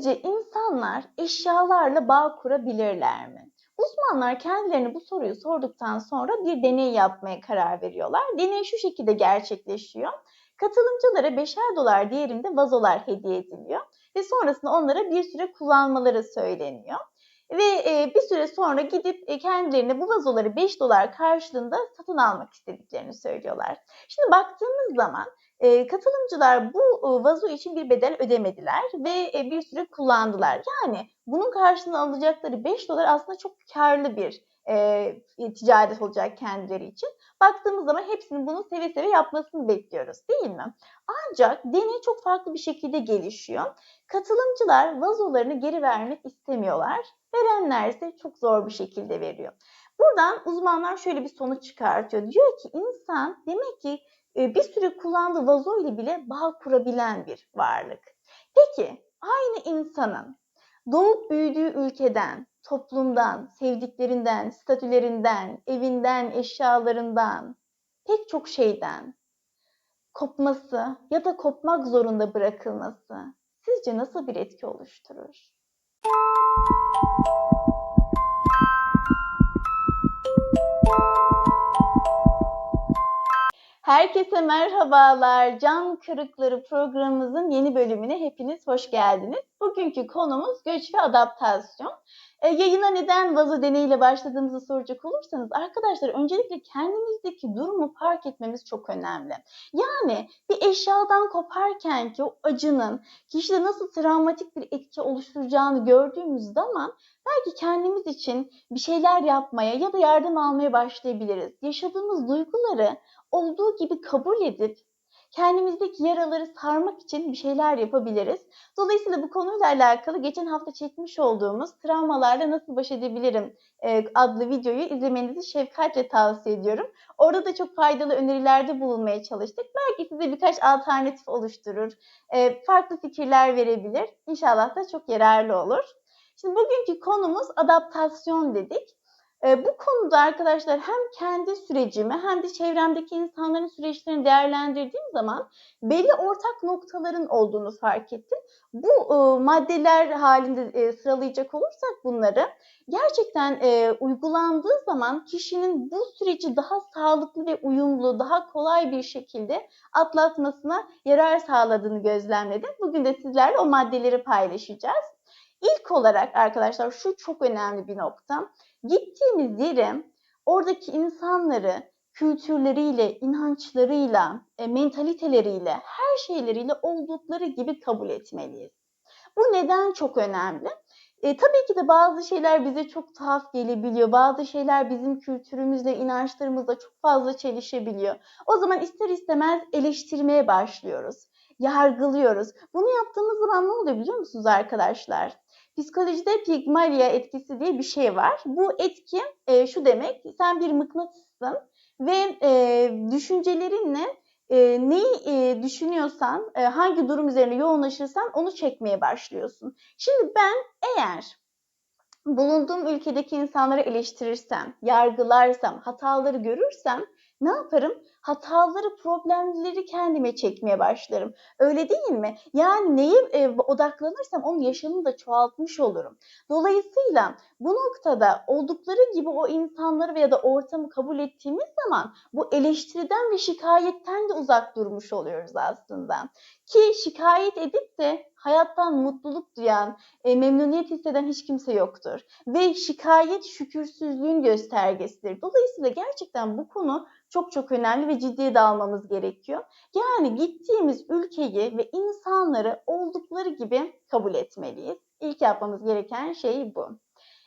Sizce insanlar eşyalarla bağ kurabilirler mi? Uzmanlar kendilerine bu soruyu sorduktan sonra bir deney yapmaya karar veriyorlar. Deney şu şekilde gerçekleşiyor. Katılımcılara beşer dolar değerinde vazolar hediye ediliyor ve sonrasında onlara bir süre kullanmaları söyleniyor. Ve e, bir süre sonra gidip e, kendilerine bu vazoları 5 dolar karşılığında satın almak istediklerini söylüyorlar. Şimdi baktığımız zaman e, katılımcılar bu e, vazo için bir bedel ödemediler ve e, bir süre kullandılar. Yani bunun karşılığında alacakları 5 dolar aslında çok karlı bir e, ticaret olacak kendileri için. Baktığımız zaman hepsinin bunu seve seve yapmasını bekliyoruz değil mi? Ancak deney çok farklı bir şekilde gelişiyor. Katılımcılar vazolarını geri vermek istemiyorlar. Verenler ise çok zor bir şekilde veriyor. Buradan uzmanlar şöyle bir sonuç çıkartıyor. Diyor ki insan demek ki bir süre kullandığı vazo ile bile bağ kurabilen bir varlık. Peki aynı insanın doğup büyüdüğü ülkeden, toplumdan, sevdiklerinden, statülerinden, evinden, eşyalarından, pek çok şeyden kopması ya da kopmak zorunda bırakılması sizce nasıl bir etki oluşturur? Herkese merhabalar. Cam Kırıkları programımızın yeni bölümüne hepiniz hoş geldiniz. Bugünkü konumuz göç ve adaptasyon. E, yayına neden vazo deneyiyle başladığımızı soracak olursanız arkadaşlar öncelikle kendimizdeki durumu fark etmemiz çok önemli. Yani bir eşyadan koparken ki o acının kişide nasıl travmatik bir etki oluşturacağını gördüğümüz zaman belki kendimiz için bir şeyler yapmaya ya da yardım almaya başlayabiliriz. Yaşadığımız duyguları olduğu gibi kabul edip kendimizdeki yaraları sarmak için bir şeyler yapabiliriz. Dolayısıyla bu konuyla alakalı geçen hafta çekmiş olduğumuz travmalarla nasıl baş edebilirim e, adlı videoyu izlemenizi şefkatle tavsiye ediyorum. Orada da çok faydalı önerilerde bulunmaya çalıştık. Belki size birkaç alternatif oluşturur, e, farklı fikirler verebilir. İnşallah da çok yararlı olur. Şimdi bugünkü konumuz adaptasyon dedik. E, bu konuda arkadaşlar hem kendi sürecimi hem de çevremdeki insanların süreçlerini değerlendirdiğim zaman belli ortak noktaların olduğunu fark ettim. Bu e, maddeler halinde e, sıralayacak olursak bunları gerçekten e, uygulandığı zaman kişinin bu süreci daha sağlıklı ve uyumlu, daha kolay bir şekilde atlatmasına yarar sağladığını gözlemledim. Bugün de sizlerle o maddeleri paylaşacağız. İlk olarak arkadaşlar şu çok önemli bir nokta. Gittiğimiz yere oradaki insanları kültürleriyle, inançlarıyla, e, mentaliteleriyle, her şeyleriyle oldukları gibi kabul etmeliyiz. Bu neden çok önemli? E, tabii ki de bazı şeyler bize çok tuhaf gelebiliyor. Bazı şeyler bizim kültürümüzle, inançlarımızla çok fazla çelişebiliyor. O zaman ister istemez eleştirmeye başlıyoruz. Yargılıyoruz. Bunu yaptığımız zaman ne oluyor biliyor musunuz arkadaşlar? Psikolojide Pygmalion etkisi diye bir şey var. Bu etki e, şu demek, sen bir mıknatıssın ve e, düşüncelerinle e, neyi e, düşünüyorsan, e, hangi durum üzerine yoğunlaşırsan onu çekmeye başlıyorsun. Şimdi ben eğer bulunduğum ülkedeki insanları eleştirirsem, yargılarsam, hataları görürsem ne yaparım? Hataları, problemleri kendime çekmeye başlarım. Öyle değil mi? Yani neye e, odaklanırsam onun yaşamını da çoğaltmış olurum. Dolayısıyla bu noktada oldukları gibi o insanları veya da ortamı kabul ettiğimiz zaman bu eleştiriden ve şikayetten de uzak durmuş oluyoruz aslında. Ki şikayet edip de hayattan mutluluk duyan, e, memnuniyet hisseden hiç kimse yoktur. Ve şikayet şükürsüzlüğün göstergesidir. Dolayısıyla gerçekten bu konu çok çok önemli ve ciddiye de almamız gerekiyor. Yani gittiğimiz ülkeyi ve insanları oldukları gibi kabul etmeliyiz. İlk yapmamız gereken şey bu.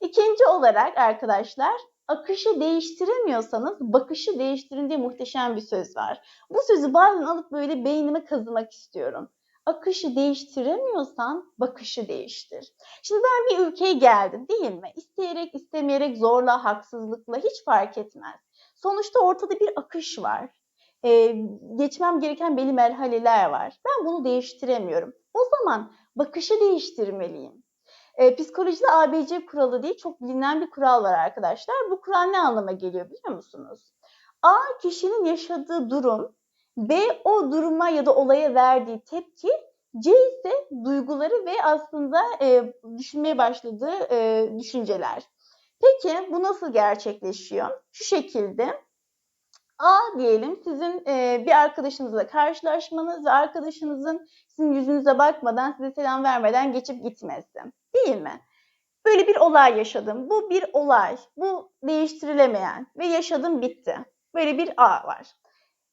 İkinci olarak arkadaşlar akışı değiştiremiyorsanız bakışı değiştirin diye muhteşem bir söz var. Bu sözü bazen alıp böyle beynime kazımak istiyorum. Akışı değiştiremiyorsan bakışı değiştir. Şimdi ben bir ülkeye geldim değil mi? İsteyerek, istemeyerek, zorla, haksızlıkla hiç fark etmez. Sonuçta ortada bir akış var. Ee, geçmem gereken belli merhaleler var. Ben bunu değiştiremiyorum. O zaman bakışı değiştirmeliyim. Ee, psikolojide ABC kuralı diye çok bilinen bir kural var arkadaşlar. Bu kural ne anlama geliyor biliyor musunuz? A kişinin yaşadığı durum, B o duruma ya da olaya verdiği tepki, C ise duyguları ve aslında e, düşünmeye başladığı e, düşünceler. Peki bu nasıl gerçekleşiyor? Şu şekilde A diyelim sizin e, bir arkadaşınızla karşılaşmanız ve arkadaşınızın sizin yüzünüze bakmadan size selam vermeden geçip gitmesi. Değil mi? Böyle bir olay yaşadım. Bu bir olay. Bu değiştirilemeyen ve yaşadım bitti. Böyle bir A var.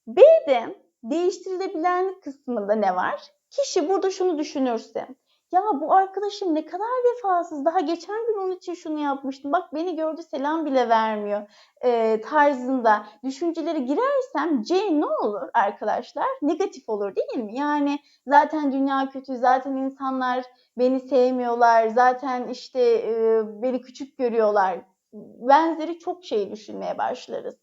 B'de değiştirilebilen kısmında ne var? Kişi burada şunu düşünürse ya bu arkadaşım ne kadar vefasız. Daha geçen gün onun için şunu yapmıştım. Bak beni gördü selam bile vermiyor e, tarzında düşünceleri girersem C ne olur arkadaşlar? Negatif olur değil mi? Yani zaten dünya kötü, zaten insanlar beni sevmiyorlar, zaten işte e, beni küçük görüyorlar. Benzeri çok şey düşünmeye başlarız.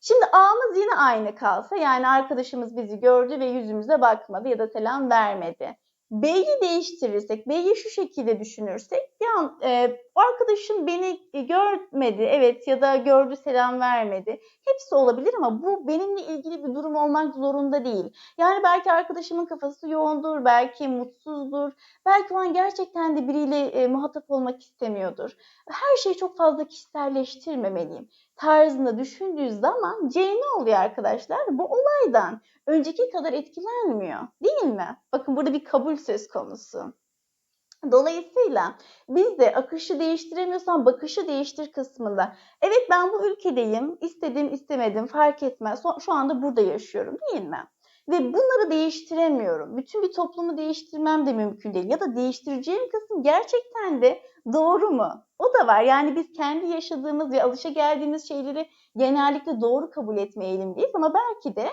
Şimdi A'mız yine aynı kalsa yani arkadaşımız bizi gördü ve yüzümüze bakmadı ya da selam vermedi. B'yi değiştirirsek, B'yi şu şekilde düşünürsek, ya e, arkadaşım beni görmedi, evet ya da gördü selam vermedi. Hepsi olabilir ama bu benimle ilgili bir durum olmak zorunda değil. Yani belki arkadaşımın kafası yoğundur, belki mutsuzdur, belki o gerçekten de biriyle e, muhatap olmak istemiyordur. Her şeyi çok fazla kişiselleştirmemeliyim tarzında düşündüğü zaman C ne oluyor arkadaşlar? Bu olaydan önceki kadar etkilenmiyor. Değil mi? Bakın burada bir kabul söz konusu. Dolayısıyla biz de akışı değiştiremiyorsan bakışı değiştir kısmında. Evet ben bu ülkedeyim, istedim istemedim fark etmez. Şu anda burada yaşıyorum değil mi? Ve bunları değiştiremiyorum. Bütün bir toplumu değiştirmem de mümkün değil. Ya da değiştireceğim kısım gerçekten de doğru mu? O da var. Yani biz kendi yaşadığımız ve alışa geldiğimiz şeyleri genellikle doğru kabul etme eğilimdeyiz ama belki de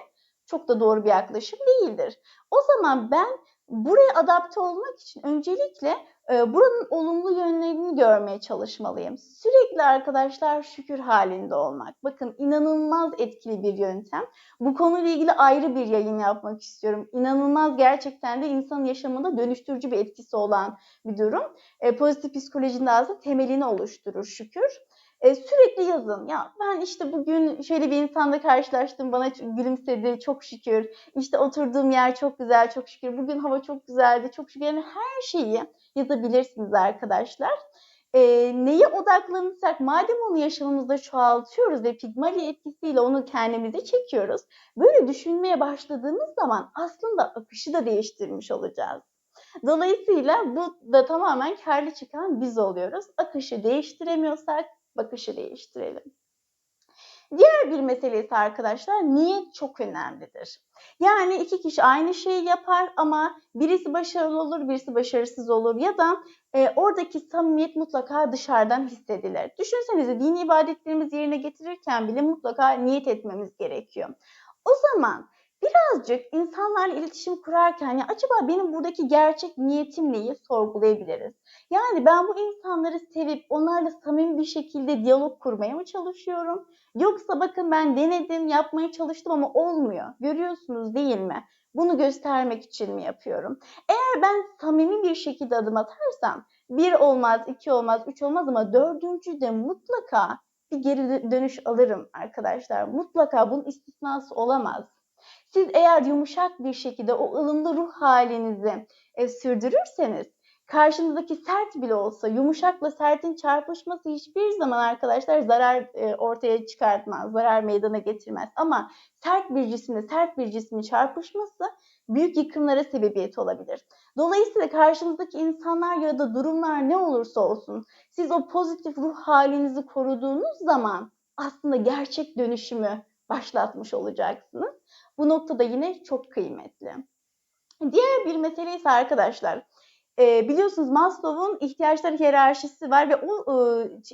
çok da doğru bir yaklaşım değildir. O zaman ben buraya adapte olmak için öncelikle e, buranın olumlu yönlerini görmeye çalışmalıyım. Sürekli arkadaşlar şükür halinde olmak. Bakın inanılmaz etkili bir yöntem. Bu konuyla ilgili ayrı bir yayın yapmak istiyorum. İnanılmaz gerçekten de insanın yaşamında dönüştürücü bir etkisi olan bir durum. E, pozitif psikolojinin aslında temelini oluşturur şükür. E, sürekli yazın. Ya ben işte bugün şöyle bir insanla karşılaştım. Bana gülümsedi. Çok şükür. İşte oturduğum yer çok güzel. Çok şükür. Bugün hava çok güzeldi. Çok şükür. Yani her şeyi yazabilirsiniz arkadaşlar. E, neye odaklanırsak madem onu yaşamımızda çoğaltıyoruz ve Pigmali etkisiyle onu kendimize çekiyoruz. Böyle düşünmeye başladığımız zaman aslında akışı da değiştirmiş olacağız. Dolayısıyla bu da tamamen karlı çıkan biz oluyoruz. Akışı değiştiremiyorsak bakışı değiştirelim. Diğer bir mesele ise arkadaşlar niyet çok önemlidir. Yani iki kişi aynı şeyi yapar ama birisi başarılı olur, birisi başarısız olur ya da e, oradaki samimiyet mutlaka dışarıdan hissedilir. Düşünsenize dini ibadetlerimizi yerine getirirken bile mutlaka niyet etmemiz gerekiyor. O zaman birazcık insanlarla iletişim kurarken ya acaba benim buradaki gerçek niyetim neyi sorgulayabiliriz. Yani ben bu insanları sevip onlarla samimi bir şekilde diyalog kurmaya mı çalışıyorum? Yoksa bakın ben denedim, yapmaya çalıştım ama olmuyor. Görüyorsunuz değil mi? Bunu göstermek için mi yapıyorum? Eğer ben samimi bir şekilde adım atarsam bir olmaz, iki olmaz, üç olmaz ama dördüncü de mutlaka bir geri dönüş alırım arkadaşlar. Mutlaka bunun istisnası olamaz. Siz eğer yumuşak bir şekilde o ılımlı ruh halinizi e, sürdürürseniz karşınızdaki sert bile olsa yumuşakla sertin çarpışması hiçbir zaman arkadaşlar zarar e, ortaya çıkartmaz, zarar meydana getirmez. Ama sert bir cisimle sert bir cismin çarpışması büyük yıkımlara sebebiyet olabilir. Dolayısıyla karşınızdaki insanlar ya da durumlar ne olursa olsun siz o pozitif ruh halinizi koruduğunuz zaman aslında gerçek dönüşümü başlatmış olacaksınız. Bu noktada yine çok kıymetli. Diğer bir mesele ise arkadaşlar e, biliyorsunuz Maslow'un ihtiyaçlar hiyerarşisi var ve o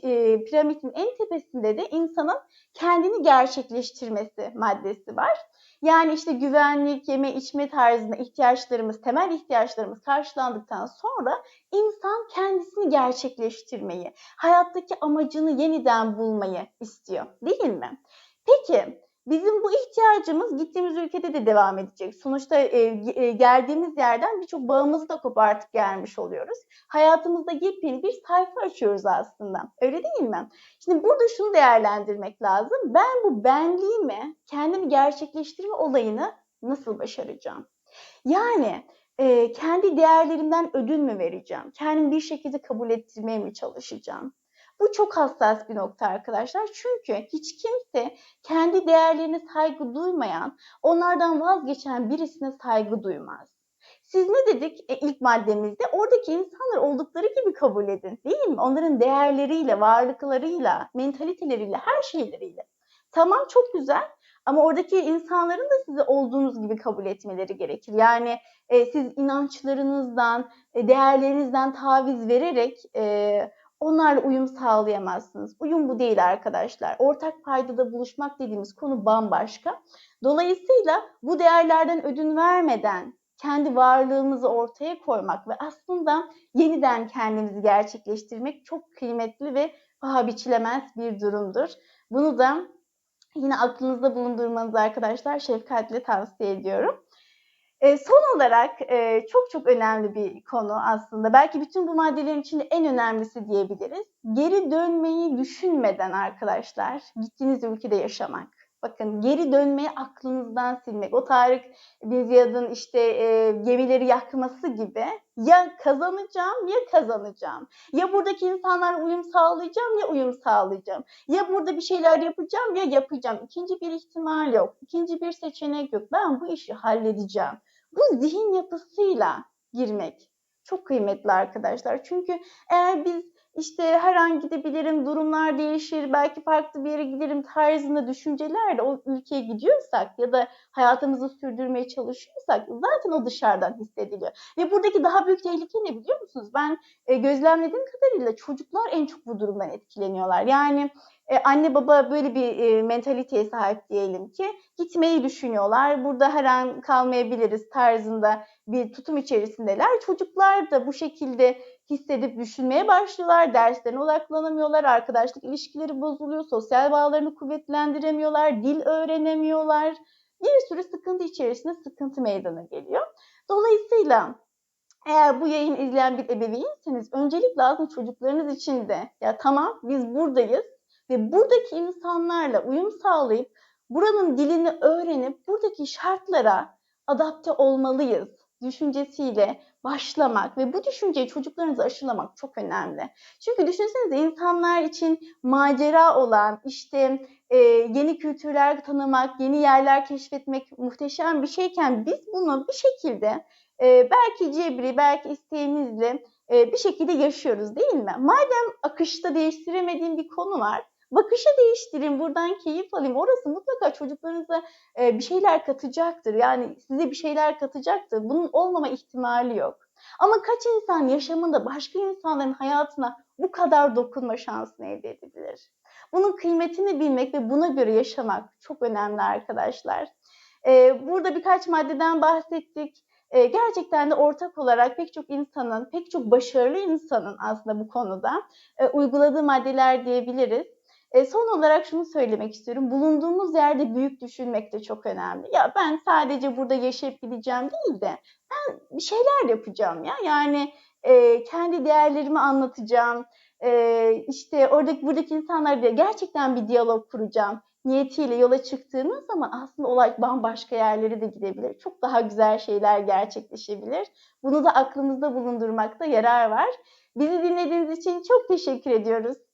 e, piramidin en tepesinde de insanın kendini gerçekleştirmesi maddesi var. Yani işte güvenlik, yeme içme tarzında ihtiyaçlarımız, temel ihtiyaçlarımız karşılandıktan sonra insan kendisini gerçekleştirmeyi, hayattaki amacını yeniden bulmayı istiyor değil mi? Peki Bizim bu ihtiyacımız gittiğimiz ülkede de devam edecek. Sonuçta e, e, geldiğimiz yerden birçok bağımızı da kopartıp gelmiş oluyoruz. Hayatımızda yepyeni bir sayfa açıyoruz aslında. Öyle değil mi? Şimdi burada şunu değerlendirmek lazım. Ben bu benliğimi, kendimi gerçekleştirme olayını nasıl başaracağım? Yani Eee, kendi değerlerimden ödün mü vereceğim? Kendimi bir şekilde kabul ettirmeye mi çalışacağım? Bu çok hassas bir nokta arkadaşlar. Çünkü hiç kimse kendi değerlerine saygı duymayan, onlardan vazgeçen birisine saygı duymaz. Siz ne dedik e, ilk maddemizde? Oradaki insanlar oldukları gibi kabul edin. Değil mi? Onların değerleriyle, varlıklarıyla, mentaliteleriyle, her şeyleriyle. Tamam çok güzel ama oradaki insanların da sizi olduğunuz gibi kabul etmeleri gerekir. Yani e, siz inançlarınızdan, e, değerlerinizden taviz vererek e, onlarla uyum sağlayamazsınız. Uyum bu değil arkadaşlar. Ortak paydada buluşmak dediğimiz konu bambaşka. Dolayısıyla bu değerlerden ödün vermeden kendi varlığımızı ortaya koymak ve aslında yeniden kendimizi gerçekleştirmek çok kıymetli ve paha biçilemez bir durumdur. Bunu da yine aklınızda bulundurmanızı arkadaşlar şefkatle tavsiye ediyorum. E, son olarak e, çok çok önemli bir konu aslında. Belki bütün bu maddelerin içinde en önemlisi diyebiliriz. Geri dönmeyi düşünmeden arkadaşlar gittiğiniz ülkede yaşamak. Bakın geri dönmeyi aklınızdan silmek. O Tarık Bin Ziyad'ın işte e, gemileri yakması gibi ya kazanacağım ya kazanacağım. Ya buradaki insanlarla uyum sağlayacağım ya uyum sağlayacağım. Ya burada bir şeyler yapacağım ya yapacağım. İkinci bir ihtimal yok. İkinci bir seçenek yok. Ben bu işi halledeceğim. Bu zihin yapısıyla girmek çok kıymetli arkadaşlar. Çünkü eğer biz işte her an gidebilirim, durumlar değişir, belki farklı bir yere giderim tarzında düşüncelerle o ülkeye gidiyorsak ya da hayatımızı sürdürmeye çalışıyorsak zaten o dışarıdan hissediliyor. Ve buradaki daha büyük tehlike ne biliyor musunuz? Ben e, gözlemlediğim kadarıyla çocuklar en çok bu durumdan etkileniyorlar. Yani e, anne baba böyle bir e, mentaliteye sahip diyelim ki gitmeyi düşünüyorlar. Burada her an kalmayabiliriz tarzında bir tutum içerisindeler. Çocuklar da bu şekilde hissedip düşünmeye başlıyorlar. Derslerine odaklanamıyorlar. Arkadaşlık ilişkileri bozuluyor. Sosyal bağlarını kuvvetlendiremiyorlar. Dil öğrenemiyorlar. Bir sürü sıkıntı içerisinde sıkıntı meydana geliyor. Dolayısıyla eğer bu yayın izleyen bir ebeveynseniz öncelikle aslında çocuklarınız için de ya tamam biz buradayız ve buradaki insanlarla uyum sağlayıp buranın dilini öğrenip buradaki şartlara adapte olmalıyız düşüncesiyle başlamak ve bu düşünceyi çocuklarınıza aşılamak çok önemli. Çünkü düşünsenize insanlar için macera olan, işte e, yeni kültürler tanımak, yeni yerler keşfetmek muhteşem bir şeyken biz bunu bir şekilde e, belki cebri, belki isteğimizle e, bir şekilde yaşıyoruz değil mi? Madem akışta değiştiremediğim bir konu var, bakışı değiştirin, buradan keyif alayım. Orası mutlaka çocuklarınıza e, bir şeyler katacaktır. Yani size bir şeyler katacaktır. Bunun olmama ihtimali yok. Ama kaç insan yaşamında başka insanların hayatına bu kadar dokunma şansını elde edebilir? Bunun kıymetini bilmek ve buna göre yaşamak çok önemli arkadaşlar. Ee, burada birkaç maddeden bahsettik. Ee, gerçekten de ortak olarak pek çok insanın, pek çok başarılı insanın aslında bu konuda e, uyguladığı maddeler diyebiliriz. E, son olarak şunu söylemek istiyorum. Bulunduğumuz yerde büyük düşünmek de çok önemli. Ya ben sadece burada yaşayıp gideceğim değil de ben bir şeyler yapacağım ya. Yani e, kendi değerlerimi anlatacağım. E, işte oradaki buradaki insanlarla gerçekten bir diyalog kuracağım niyetiyle yola çıktığınız zaman aslında olay bambaşka yerlere de gidebilir. Çok daha güzel şeyler gerçekleşebilir. Bunu da aklımızda bulundurmakta yarar var. Bizi dinlediğiniz için çok teşekkür ediyoruz.